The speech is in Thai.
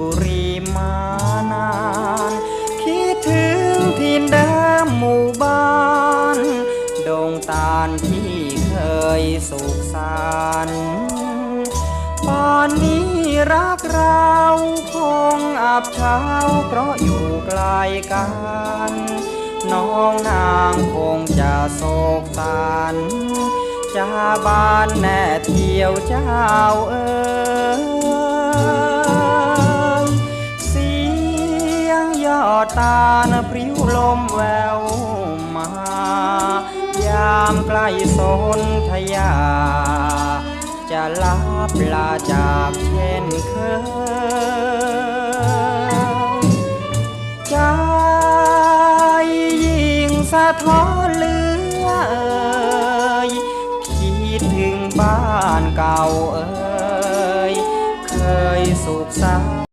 บุรีมานาน คิดถึงถิ่นเดิมหมู่บ้าน ดงตาลที่เคยสุขสันต์ป่านนี้รักเราคงอับเช้าเพราะอยู่ไกลกัน น้องนางคงจะโศกสันจาบานแน่เที่ยวเจ้าเอ๋ย ตานะพริ้วลมแววมา ยามใกล้สนทยา จะลาบลาจากเช่นเคยใจยิงสะท้อนเลือเอ่ยคิดถึงบ้านเก่าเอ่ยเคยสุขสัน